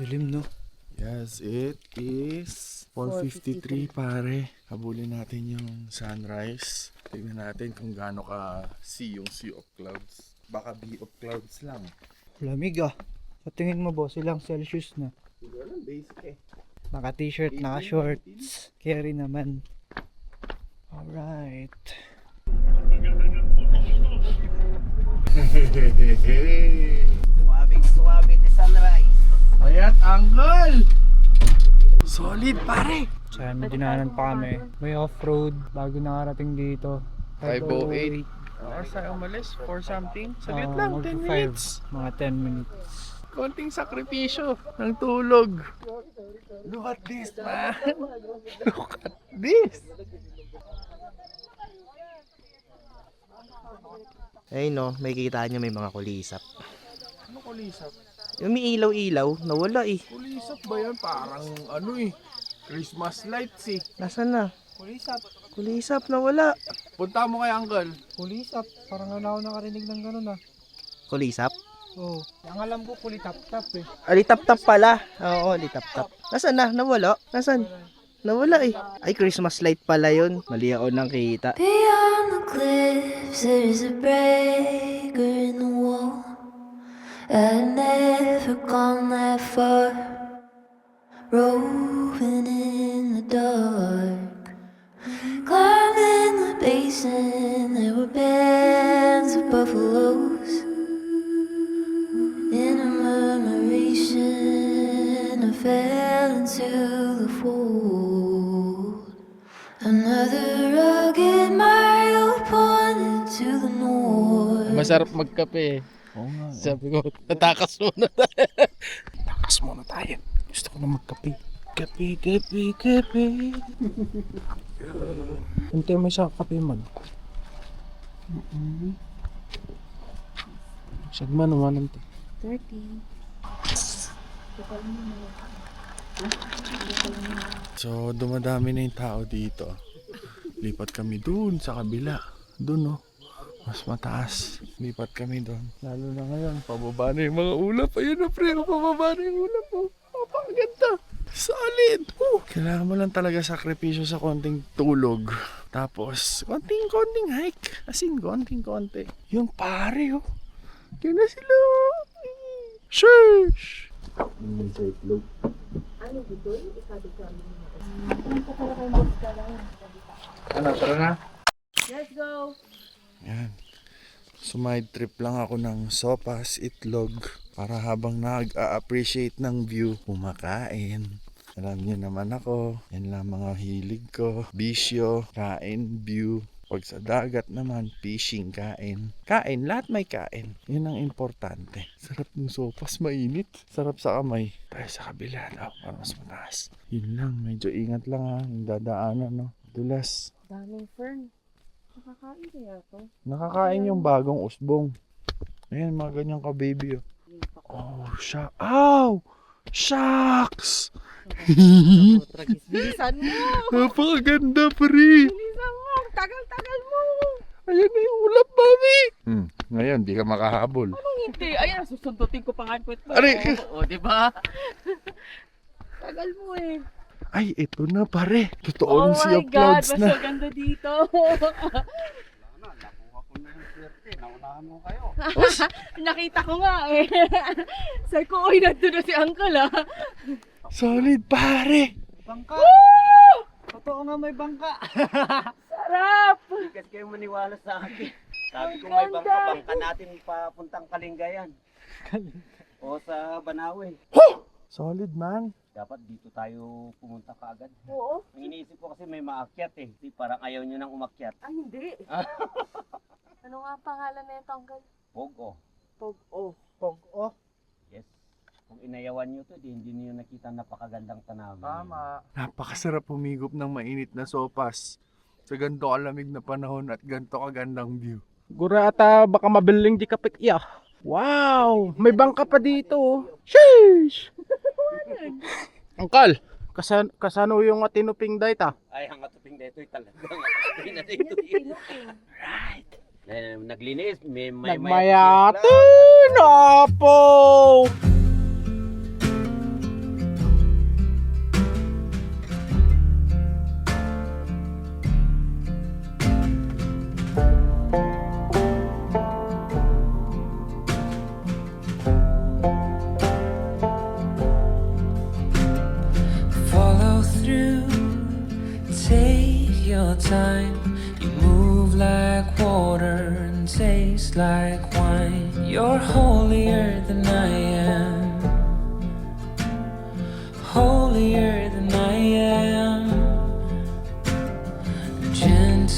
Dilim no? Yes, it is 4.53 pare. Habulin natin yung sunrise. Tingnan natin kung gaano ka sea yung sea of clouds. Baka B of clouds lang. Lamig ah. Sa tingin mo boss, ilang Celsius na? Siguro lang basic eh. Naka t-shirt, naka shorts. Carry naman. Alright. Di Mayat angle! Solid pare! May dinaanan pa kami. May off-road bago nakarating dito. 508. Oras tayo umalis? 4 something? Saglit Ah, lang, 10 magpa- five. minutes. Mga 10 minutes. Konting sakripisyo ng tulog. Look at this, man. Look at this. Ayun no, may kita nyo may mga kulisap. Ano kulisap? Yung may ilaw-ilaw, nawala eh. Kulisap ba yan? Parang ano eh. Christmas lights eh. Nasaan na? Kulisap. Kulisap, nawala. Punta mo kay uncle. Kulisap. Parang wala ako nakarinig ng ganun ah. Kulisap? Oo. Oh. Ang alam ko kulitap-tap eh. Alitap-tap pala. Oo, alitap-tap. Nasaan na? Nawala? Nasaan? Nawala eh. Ay, Christmas light pala yun. Mali ako nang kita. Beyond the cliffs, there's a breaker in the. I'd never gone that far, roving in the dark. Climbing the basin, there were bands of buffaloes. In a murmuration, I fell into the fold. Another rugged mile pointed to the north. Oo nga. Sabi ko, natakas muna. Takas muna tayo. Gusto ko na magkape. Kape, kape, kape. Hintay mo sa kape mag. Sagma naman ang 30. So, dumadami na yung tao dito. Lipat kami dun sa kabila. Dun, no? Mas mataas. Lipat kami dun. Lalo na ngayon, pababa na yung mga ulap. Ayun na, pre. Pababa na yung ulap. Oh. Napakaganda. Solid. Oh. Kailangan mo lang talaga sakripisyo sa konting tulog. Tapos, konting-konting hike. As in, konting-konti. Yung pare, oh. Yun na sila. oh. Sheesh! Ano, tara na? Let's go! Yan. Sumide trip lang ako ng sopas, itlog, para habang nag-a-appreciate ng view, kumakain. Alam niyo naman ako, yan lang mga hilig ko. Bisyo, kain, view. Pag sa dagat naman, fishing, kain. Kain, lahat may kain. Yun ang importante. Sarap ng sopas, mainit. Sarap sa kamay. Tayo sa kabila daw, para mas mataas. Yun lang, medyo ingat lang ha, yung dadaanan, no. Dulas. Daming fern. Nakakain kaya to? Nakakain yung bagong usbong. Ayan, mga ganyan ka baby. Oh, oh shuck. Ow! Shucks! Bilisan mo! Napakaganda, pre! Bilisan mo! Tagal-tagal mo! Ayan na yung ulap, mami! Hmm, ngayon, di ka makahabol. Anong hindi? Ayan, susundutin ko pa nga. Aray! Oo, di ba? Tagal mo eh. Ay, ito na, pare. Oh Totoong sea my of God, clouds mas na. maganda dito. Nakita ko nga eh. Sabi ko, uy, nandun na si Uncle ah. Solid, pare! Bangka! Totoo nga may bangka. Sarap! Kasi kayo maniwala sa akin. Sabi ko may ganda. bangka-bangka natin papuntang Kalingayan. o sa Banawe. Solid, man. Dapat dito tayo pumunta kaagad. Oo. Ang iniisip ko kasi may maakyat eh. Di, parang ayaw nyo nang umakyat. Ay, hindi. ano nga ang pangalan na ito, Uncle? Pogo. Pog. Oh. Pog, oh. Yes. Kung inayawan nyo to, di hindi nyo nakita napakagandang tanawin. Tama. Napakasarap humigop ng mainit na sopas. Sa ganito kalamig na panahon at ganito kagandang view. Gura ata baka mabiling di kapit iya. Wow! May bangka pa dito. oh. Sheesh! Angkal, kasan kasano yung atinuping data? Ay, ang atuping dito talagang atuping na dito. right. Eh, naglinis, may may Nagmayati! Napo!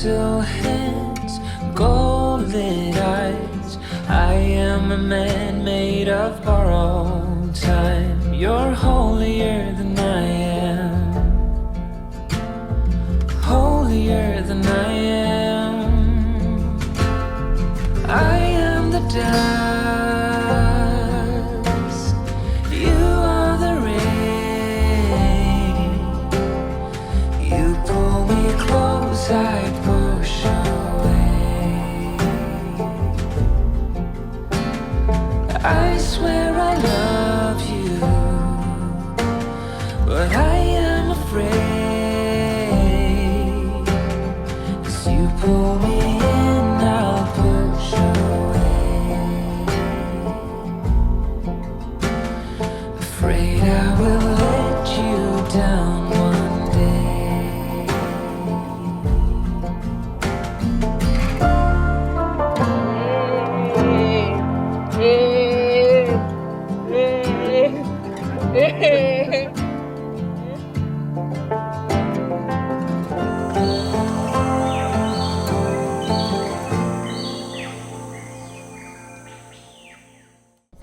Gentle hands, golden eyes. I am a man made of borrowed time. You're holier than I am. Holier than I am. I am the dust.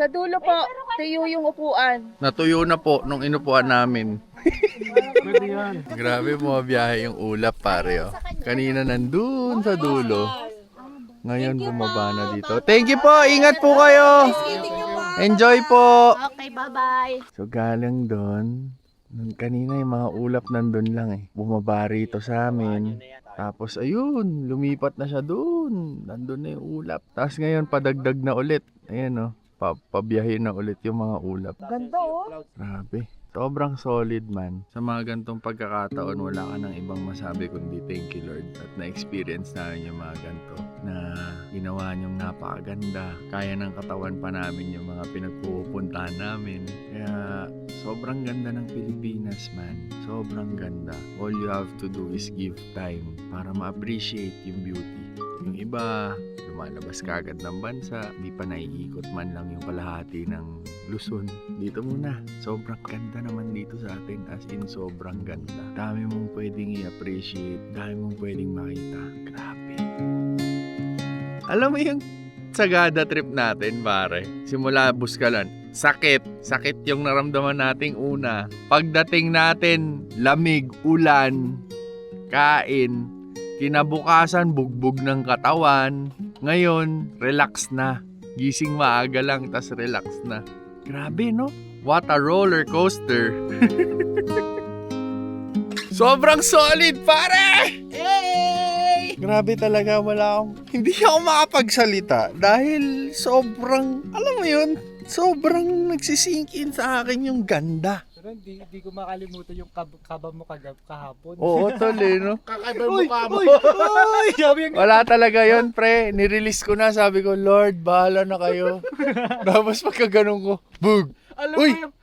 Sa dulo po, tuyo yung upuan. Natuyo na po nung inupuan namin. Grabe mo biyahe yung ulap pare oh. Kanina nandun sa dulo. Ngayon bumaba na dito. Thank you po. Ingat po kayo. Enjoy po. Okay, bye-bye. So galing doon. Nung kanina yung mga ulap nandun lang eh. Bumaba rito sa amin. Tapos ayun, lumipat na siya doon. Nandun na yung ulap. Tapos ngayon padagdag na ulit. Ayan oh. Pa pabiyahin na ulit yung mga ulap. Ganda oh. Grabe. Sobrang solid man. Sa mga gantong pagkakataon, wala ka nang ibang masabi kundi thank you Lord. At na-experience namin yung mga ganto na ginawa niyong napakaganda. Kaya ng katawan pa namin yung mga pinagpupuntahan namin. Kaya sobrang ganda ng Pilipinas man. Sobrang ganda. All you have to do is give time para ma-appreciate yung beauty. Yung iba, lumalabas kagad ng bansa, di pa naiikot man lang yung kalahati ng Luzon. Dito muna, sobrang ganda naman dito sa atin as in sobrang ganda. Dami mong pwedeng i-appreciate, dami mong pwedeng makita. Grabe. Alam mo yung Sagada trip natin, pare. Simula Buskalan. Sakit. Sakit yung naramdaman nating una. Pagdating natin, lamig, ulan, kain, kinabukasan, bugbog ng katawan. Ngayon, relax na. Gising maaga lang, tas relax na. Grabe, no? What a roller coaster. Sobrang solid, pare! Grabe talaga, wala akong... Hindi ako makapagsalita dahil sobrang, alam mo yun, sobrang nagsisink in sa akin yung ganda. Pero hindi, hindi ko makalimutan yung kab kaba mo kagab kahapon. Oo, tol eh, no? Kakaiba yung mukha mo. Ay, sabi yung Wala talaga yon pre. Nirelease ko na, sabi ko, Lord, bahala na kayo. Tapos pagka ganun ko, bug! Alam Uy! mo yung,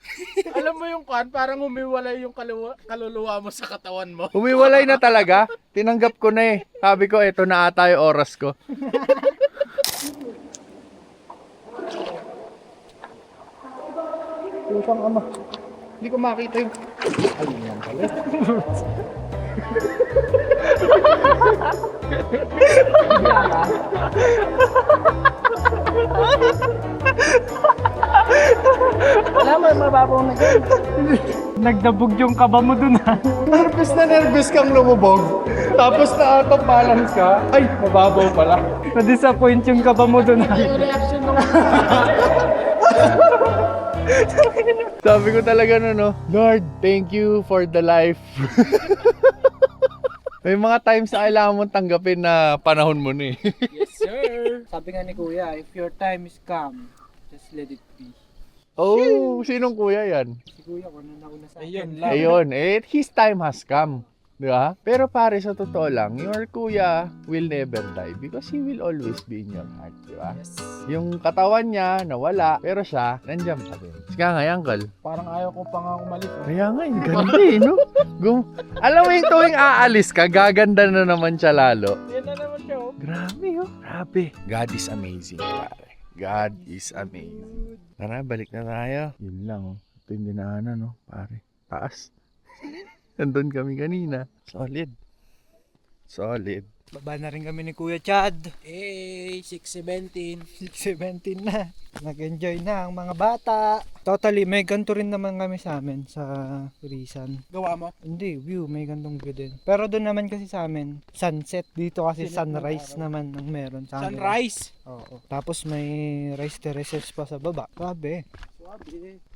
alam mo yung kwan, parang humiwalay yung kaluluwa, kaluluwa mo sa katawan mo. Umiwalay na talaga. Tinanggap ko na eh. Sabi ko, eto na ata yung oras ko. Putang ama. Hindi ko makita yung... Ayun yan pala. Wala mo, mababaw na dyan. nagdabog yung kaba mo dun ha. Nervous na nervous kang lumubog. Tapos na out of balance ka. Ay, mababaw pala. Na-disappoint yung kaba mo dun ha. Sabi ko talaga no, no, Lord, thank you for the life. May mga times na kailangan mong tanggapin na panahon mo na eh. Yes sir. Sabi nga ni kuya, if your time is come, just let it be. oh, sinong kuya yan? Si kuya ko na nauna sa Ayun lang. Ayun, eh, his time has come. Di ba? Pero pare, sa totoo lang, your kuya will never die because he will always be in your heart. Di ba? Yung katawan niya, nawala, pero siya, nandyan pa din. Sige nga, uncle. Parang ayaw ko pa nga umalis. Oh. Kaya nga, yung ganda eh, no? Gum Alam mo yung tuwing aalis ka, gaganda na naman siya lalo. Yan na naman siya oh. Grabe, oh. Grabe. God is amazing, pare. God is amazing. Tara, balik na tayo. Yun lang, oh. Ito yung dinaanan, no, pare. Taas. Nandun kami kanina. Solid. Solid. Baba na rin kami ni Kuya Chad. Hey, 617. 6.17 na. Nag-enjoy na ang mga bata. Totally, may ganito rin naman kami sa amin sa Risan. Gawa mo? Hindi, view, may gantong view din. Pero doon naman kasi sa amin, sunset. Dito kasi ng sunrise naman ang meron sa amin. Sunrise. Oo. Tapos may rice terraces pa sa baba. Grabe. Swabe.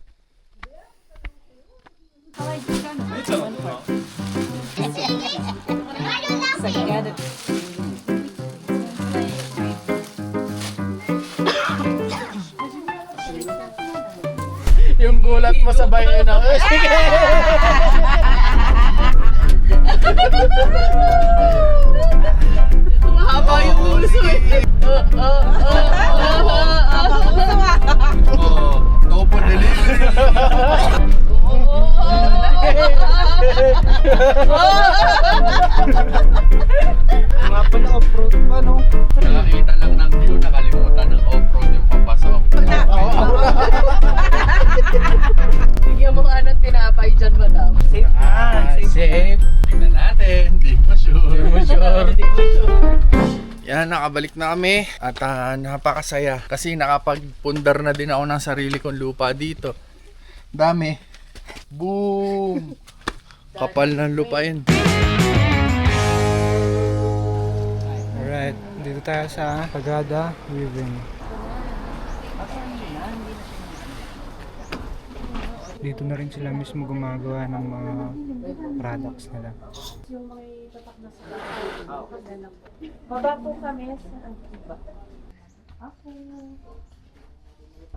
Yung gulat mo sabay yun ako. Sige! Mahaba yung puso eh. Oo. Topo delivery. Mga pala off-road pa, no? Nakakita lang ng view, nakalimutan ng off-road yung papasok. Bigyan mo nga ng tinapay dyan, madam. Safe na. safe. Tingnan natin, hindi mo sure. Hindi mo sure. Yan, nakabalik na kami at ah, napakasaya kasi nakapagpundar na din ako ng sarili kong lupa dito. Dami. Boom! Kapal ng lupain. Alright, dito tayo sa Pagada Weaving. Dito na rin sila mismo gumagawa ng mga products nila.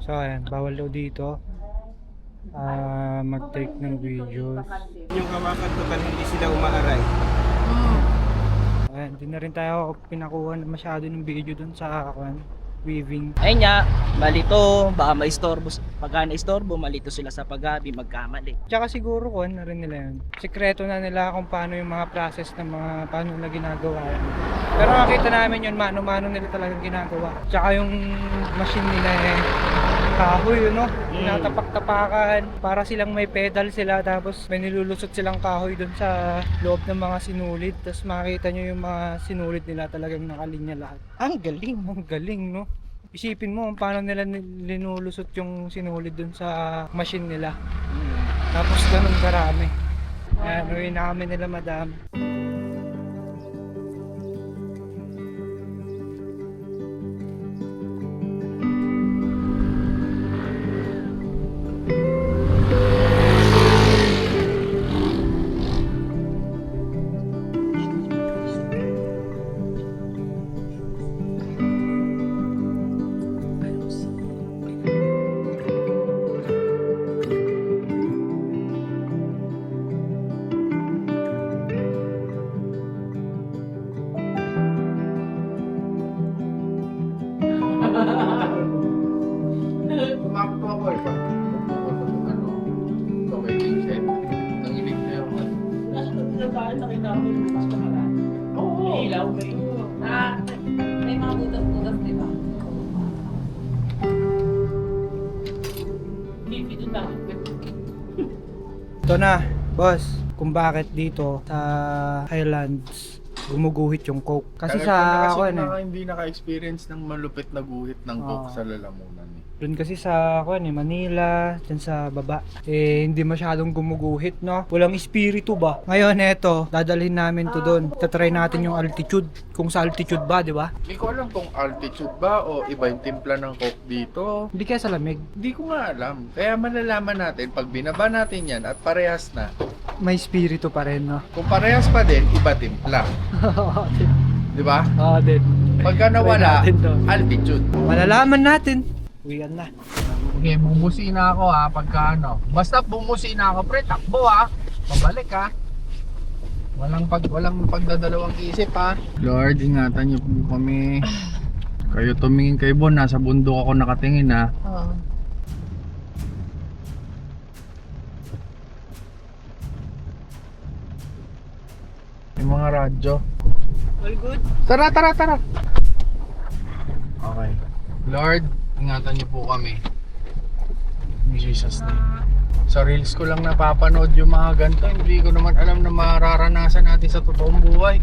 So ayan, bawal daw dito ah mag-take ng videos. yung hawakan ko ba hindi sila umaaray. Ayan, di na rin tayo pinakuha na masyado ng video dun sa kwan, weaving. Ayun nga, malito, baka maistorbo. Pagka naistorbo, malito sila sa paggabi, magkamali. Tsaka siguro kwan na rin nila yun. Sikreto na nila kung paano yung mga process ng mga paano na ginagawa. Pero nakita namin yun, mano-mano nila talagang ginagawa. Tsaka yung machine nila eh, kahoy yun no? Tinatapak-tapakan para silang may pedal sila tapos may nilulusot silang kahoy dun sa loob ng mga sinulid tapos makita nyo yung mga sinulid nila talagang nakalinya lahat. Ang galing! Ang galing no? Isipin mo kung paano nila ni- linulusot yung sinulid dun sa machine nila. Tapos ganun karami. Ayan, uwi na kami nila madam. Tumakto bakit dito sa Highlands gumuguhit yung coke. Kasi sa ako kasi eh. naka, hindi naka-experience ng malupit na guhit ng coke Oo. sa lalamunan eh. Doon kasi sa ako eh, Manila, dyan sa baba, eh hindi masyadong gumuguhit, no? Walang espiritu ba? Ngayon eto, dadalhin namin to doon. Tatry natin yung altitude. Kung sa altitude ba, di ba? Hindi ko alam kung altitude ba o iba yung timpla ng coke dito. Hindi kaya sa lamig. Hindi ko nga alam. Kaya malalaman natin pag binaba natin yan at parehas na. May espiritu pa rin, no? Kung parehas pa din, iba timpla. Di ba? Oo, din. Pagka nawala, natin to. altitude. Malalaman natin. Uwian na. Okay, bumusina ako ha, pagka ano. Basta bumusina ako, pre, takbo ha. Pabalik ha. Walang pag walang pagdadalawang isip ha. Lord, ingatan niyo po kami. Kayo tumingin kay Bon, nasa bundok ako nakatingin ha. Yung mga radyo. All good? Tara, tara, tara. Okay. Lord, ingatan niyo po kami. In Jesus name. Sa reels ko lang napapanood yung mga ganito. Hindi ko naman alam na mararanasan natin sa totoong buhay.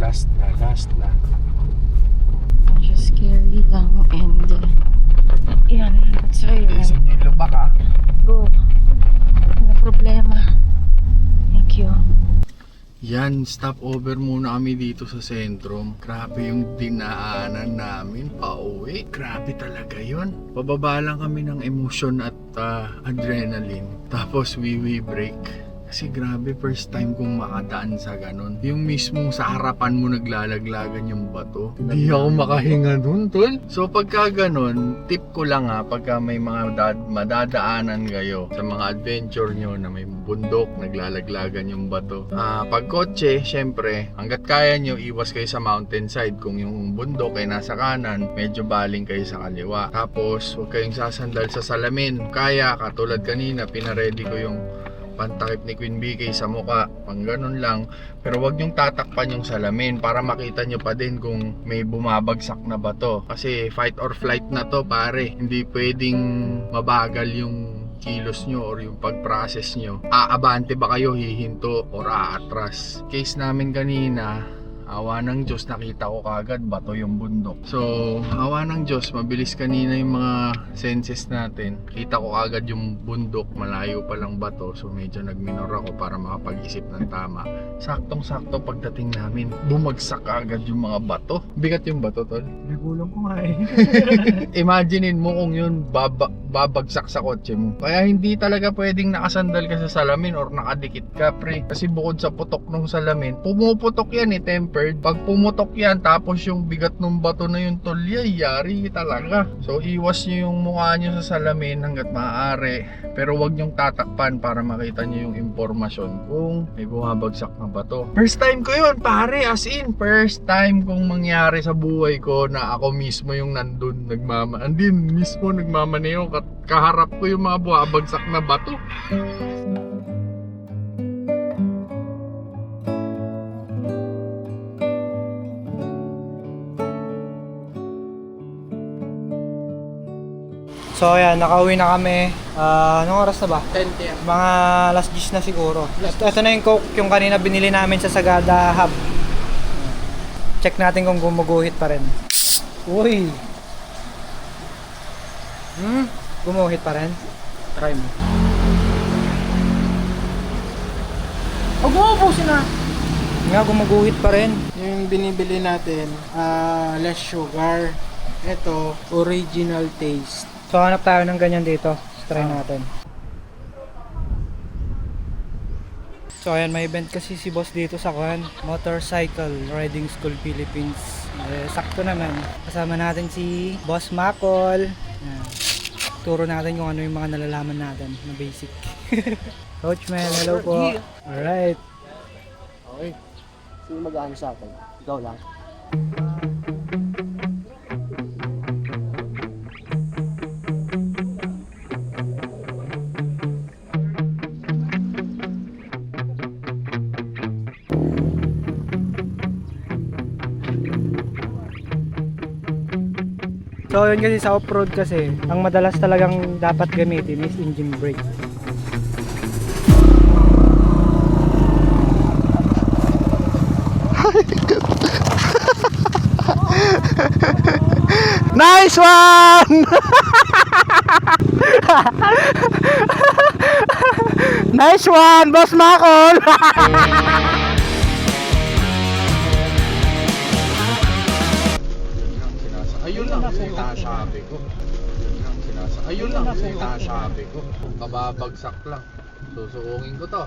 Last na, last na. Medyo scary lang and uh, yan, that's why Isa niyo yung lubak ah. go. Wala problema. Yan, stop over muna kami dito sa sentrum. Grabe yung dinaanan namin pauwi. Grabe talaga yon. Pababa lang kami ng emotion at ah, adrenaline. Tapos wiwi break. Kasi grabe, first time kong makadaan sa ganun. Yung mismong sa harapan mo naglalaglagan yung bato. Hindi ako makahinga dun, tol. So pagka ganun, tip ko lang ha, pagka may mga dad- madadaanan kayo sa mga adventure nyo na may bundok, naglalaglagan yung bato. Ah, pag kotse, syempre, hanggat kaya nyo, iwas kayo sa mountainside. Kung yung bundok ay nasa kanan, medyo baling kayo sa kaliwa. Tapos, huwag kayong sasandal sa salamin. Kaya, katulad kanina, pinaredy ko yung pantakip ni Queen BK sa muka, pang ganun lang. Pero wag niyong tatakpan yung salamin para makita niyo pa din kung may bumabagsak na bato. Kasi fight or flight na to pare. Hindi pwedeng mabagal yung kilos nyo or yung pag-process nyo. Aabante ba kayo hihinto or aatras? Case namin kanina, awa ng Diyos nakita ko kagad bato yung bundok. So, awa ng Diyos, mabilis kanina yung mga senses natin. Kita ko kagad yung bundok, malayo pa lang bato. So, medyo nagminor ako para makapag-isip ng tama. Saktong-sakto pagdating namin, bumagsak agad yung mga bato. Bigat yung bato, tol. Nagulong ko nga eh. Imaginein mo kung yun baba, babagsak sa kotse mo. Kaya hindi talaga pwedeng nakasandal ka sa salamin or nakadikit ka, pre. Kasi bukod sa putok ng salamin, pumuputok yan eh, tempered. Pag pumutok yan, tapos yung bigat ng bato na yung tulyay, yari talaga. So, iwas nyo yung mukha nyo sa salamin hanggat maaari. Pero wag nyong tatakpan para makita nyo yung impormasyon kung may bumabagsak na bato. First time ko yun, pare, as in, first time kong mangyari sa buhay ko na ako mismo yung nandun nagmama. Andin, mismo nagmamaneo, kaharap ko yung mga buwabagsak na bato. So ayan, nakauwi na kami. Ah, anong oras na ba? 10 p.m. Mga last 10 na siguro. Ito, ito na yung coke yung kanina binili namin sa Sagada Hub. Check natin kung gumuguhit pa rin. Uy! Hmm? Gumuhit pa rin? Try mo. Huwag mo ubusin na! Nga, gumuguhit pa rin. Yung binibili natin, ah less sugar. Ito, original taste. So hanap tayo ng ganyan dito. Try natin. So ayan, may event kasi si boss dito sa Kwan. Motorcycle Riding School Philippines. Eh, sakto naman. Kasama natin si Boss Makol. Ayan. Turo natin kung ano yung mga nalalaman natin na basic. Coach Mel, hello po. Alright. Okay. Sino mag-aano sa akin? Ikaw lang. So yun kasi sa off-road kasi, ang madalas talagang dapat gamitin is engine brake. Nice one! nice one, Boss Makol! sinasabi. Ko. Kababagsak lang. Susuungin ko to.